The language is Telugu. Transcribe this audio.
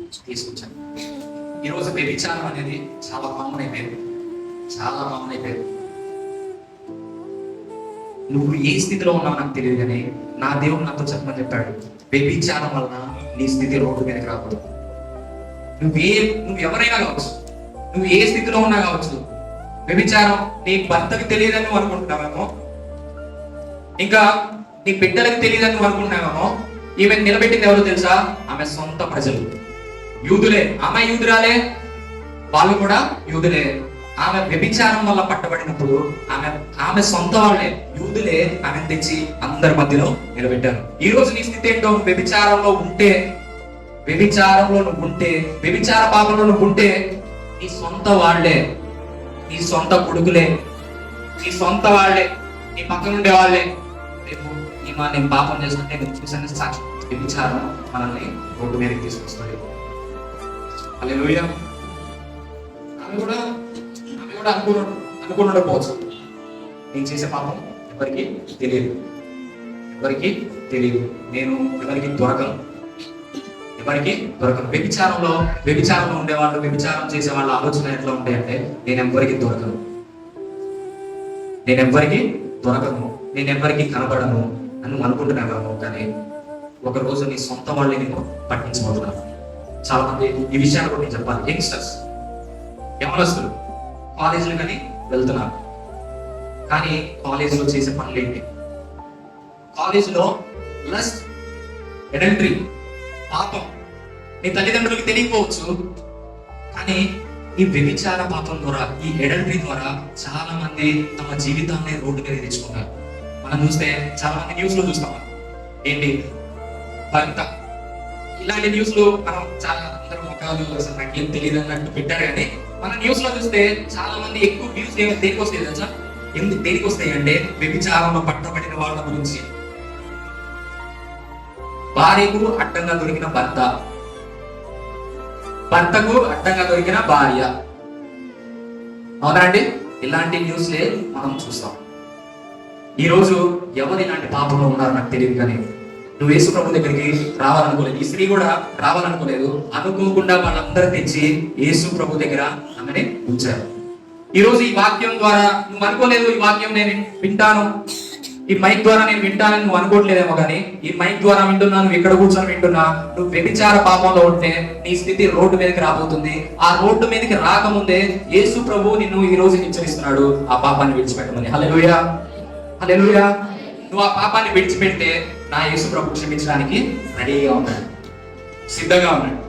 తీసుకొచ్చాను. ఈరోజు వ్యభిచారం అనేది చాలా కామన్ అయిపోయింది. చాలా కామన్ అయిపోయింది. నువ్వు ఏ స్థితిలో ఉన్నావు నాకు తెలియదు కానీ నా దేవుడు నాతో చెప్పమని చెప్పాడు. వ్యభిచారం వలన నీ స్థితి రోడ్డు మీదకి రాకూడదు. నువ్వే నువ్వు ఎవరైనా కావచ్చు నువ్వు ఏ స్థితిలో ఉన్నా కావచ్చు వ్యభిచారం నీ భర్తకి తెలియదని నువ్వు అనుకుంటున్నావేమో? ఇంకా నీ బిడ్డలకు తెలియదని నువ్వు అనుకుంటున్నావేమో? ఈమె నిలబెట్టింది ఎవరో తెలుసా? ఆమె సొంత ప్రజలు. యూదులే ఆమె యూదురాలే. వాళ్ళు కూడా యూదులే. ఆమె వ్యభిచారం వల్ల పట్టబడినప్పుడు ఆమె ఆమె సొంత వాళ్ళే. యూదులే ఆమె తెచ్చి అందరి మధ్యలో నిలబెట్టారు. ఈ రోజు నీ స్థితి ఏంటో? వ్యభిచారంలో ఉంటే వ్యభిచారంలో నువ్వు ఉంటే వ్యభిచార పాపంలో నువ్వు ఉంటే నీ సొంత వాళ్ళే. నీ సొంత కొడుకులే. నీ సొంత వాళ్ళే. నీ పక్కన ఉండే వాళ్ళే. రేపు ఈమా నేను పాపం చేస్తుంటే నేను చూసాను సాక్షి. వ్యభిచారం మనల్ని రోడ్డు మీదకి తీసుకొస్తాడు. అల్లెలూయా ఆమె కూడా ఆమె కూడా అనుకున్నాడు అనుకుని నేను చేసే పాపం ఎవరికి తెలియదు. ఎవరికి తెలియదు. నేను ఎవరికి దొరకను. ఎవరికి దొరకను. వ్యభిచారంలో వ్యభిచారంలో ఉండేవాళ్ళు వ్యభిచారం చేసే వాళ్ళ ఆలోచన ఎట్లా ఉంటాయంటే నేను ఎవరికి దొరకను. నేను ఎవ్వరికి దొరకను. నేను ఎవ్వరికి కనబడను. అని నువ్వు కానీ ఒక రోజు నీ సొంత వాళ్ళని నేను పట్టించబోతున్నాను చాలా మంది ఈ విషయాన్ని కూడా నేను చెప్పాలి. యంగ్స్టర్స్ యమనస్తులు కాలేజీలు కానీ వెళ్తున్నారు. కానీ కాలేజీలో చేసే పనులు ఏంటి? కాలేజీలో ప్లస్ ఎడల్టరీ పాపం. నీ తల్లిదండ్రులకు తెలియకపోవచ్చు కానీ ఈ వ్యభిచార పాపం ద్వారా ఈ ఎడల్టరీ ద్వారా చాలా మంది తమ జీవితాన్ని రోడ్డు మీద తెచ్చుకున్నారు మనం చూస్తే చాలా మంది న్యూస్లో చూస్తాం ఏంటి? భర్త ఇలాంటి న్యూస్లో మనం చాలా అందరూ ముఖాలు అసలు నాకేం తెలియదు అన్నట్టు పెట్టారు కానీ మన న్యూస్లో చూస్తే చాలా మంది ఎక్కువ వ్యూస్ దేనికి వస్తాయి తెలుసా? ఎందుకు దేనికి వస్తాయి అంటే వ్యభిచారంలో పట్టబడిన వాళ్ళ గురించి. భార్యకు అడ్డంగా దొరికిన భర్త. భర్తకు అడ్డంగా దొరికిన భార్య. అవునండి? ఇలాంటి న్యూస్లే మనం చూస్తాం. ఈ రోజు ఎవరు ఇలాంటి పాపంలో ఉన్నారో నాకు తెలియదు కానీ నువ్వు యేసు ప్రభు దగ్గరికి రావాలనుకోలేదు. ఈ స్త్రీ కూడా రావాలనుకోలేదు. అనుకోకుండా వాళ్ళందరూ తెచ్చి యేసు ప్రభు దగ్గర ఆమెని ఉంచారు. ఈ రోజు ఈ వాక్యం ద్వారా నువ్వు అనుకోలేదు ఈ వాక్యం నేను వింటాను. ఈ మైక్ ద్వారా నేను వింటానని నువ్వు అనుకోవట్లేదేమో కానీ ఈ మైక్ ద్వారా వింటున్నా నువ్వు ఇక్కడ కూర్చొని వింటున్నా నువ్వు వ్యభిచార పాపంలో ఉంటే నీ స్థితి రోడ్డు మీదకి రాబోతుంది. ఆ రోడ్డు మీదకి రాకముందే యేసు ప్రభు నిన్ను ఈ రోజు హెచ్చరిస్తున్నాడు ఆ పాపాన్ని విడిచిపెట్టమని. హల్లెలూయా. హల్లెలూయా. నువ్వు ఆ పాపాన్ని విడిచిపెడితే నా యేసు ప్రభు క్షమించడానికి రెడీగా ఉన్నాడు. సిద్ధంగా ఉన్నాడు.